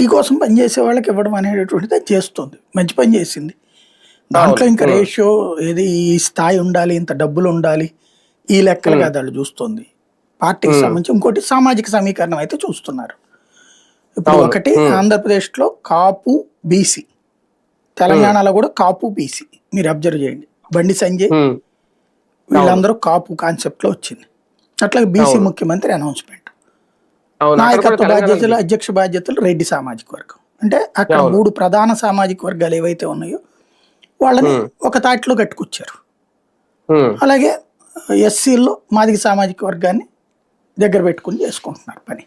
ST కోసం పనిచేసే వాళ్ళకి ఇవ్వడం అనేటటువంటిది అది చేస్తుంది. మంచి పని చేసింది. దాంట్లో ఇంకా రేషియో ఏది ఈ స్థాయి ఉండాలి ఇంత డబ్బులు ఉండాలి ఈ లెక్కలు కాదు వాళ్ళు చూస్తుంది. పార్టీకి సంబంధించి ఇంకోటి సామాజిక సమీకరణం అయితే చూస్తున్నారు. ఇప్పుడు ఒకటి ఆంధ్రప్రదేశ్లో కాపు బీసీ. తెలంగాణలో కూడా కాపు బీసీ. మీరు అబ్జర్వ్ చేయండి. బండి సంజయ్ వీళ్ళందరూ కాపు కాన్సెప్ట్లో వచ్చింది. అట్లాగే బీసీ ముఖ్యమంత్రి అనౌన్స్మెంట్. నాయకత్వ బాధ్యతలు అధ్యక్ష బాధ్యతలు రెడ్డి సామాజిక వర్గం. అంటే అక్కడ మూడు ప్రధాన సామాజిక వర్గాలు ఏవైతే ఉన్నాయో వాళ్ళని ఒక తాటిలో కట్టుకొచ్చారు. అలాగే ఎస్సీల్లో మాదిగ సామాజిక వర్గాన్ని దగ్గర పెట్టుకుని చేసుకుంటున్నారు పని.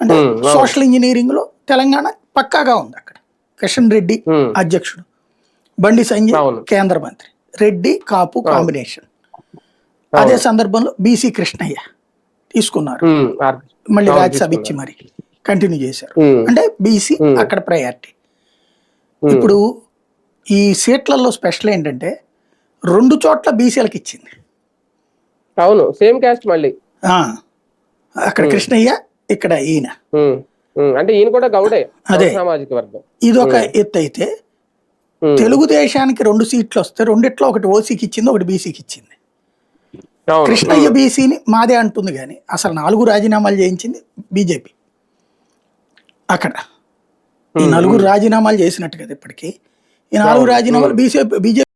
అంటే. సోషల్ ఇంజనీరింగ్లో తెలంగాణ పక్కాగా ఉంది అక్కడ. కిషన్ రెడ్డి అధ్యక్షుడు బండి సంజయ్. కేంద్ర మంత్రి. రెడ్డి కాపు కాంబినేషన్. అదే సందర్భంలో బీసీ కృష్ణయ్య తీసుకున్నారు. మళ్ళీ రాజ్యసభ ఇచ్చి మరి కంటిన్యూ చేశారు. అంటే బీసీ అక్కడ ప్రయారిటీ ఇప్పుడు ఈ సీట్లలో స్పెషల్ ఏంటంటే రెండు చోట్ల బీసీలకు ఇచ్చింది. అవును సేమ్ క్యాస్ట్ మళ్ళీ. అక్కడ కృష్ణయ్య ఇక్కడ ఈయన. అంటే ఈయన కూడా గౌడే అదే. సామాజిక వర్గం. ఇది ఒక ఎత్తు అయితే తెలుగుదేశానికి రెండు సీట్లు వస్తే రెండిట్లో ఒకటి ఓసీకి ఇచ్చింది ఒకటి బీసీకి ఇచ్చింది. కృష్ణయ్య బీసీని మాదే అంటుంది కానీ అసలు నాలుగు రాజీనామాలు చేయించింది బీజేపీ. అక్కడ. ఈ నలుగురు రాజీనామాలు చేసినట్టు కదా ఇప్పటికీ ఈ నాలుగు రాజీనామాలు బీజేపీ బీజేపీ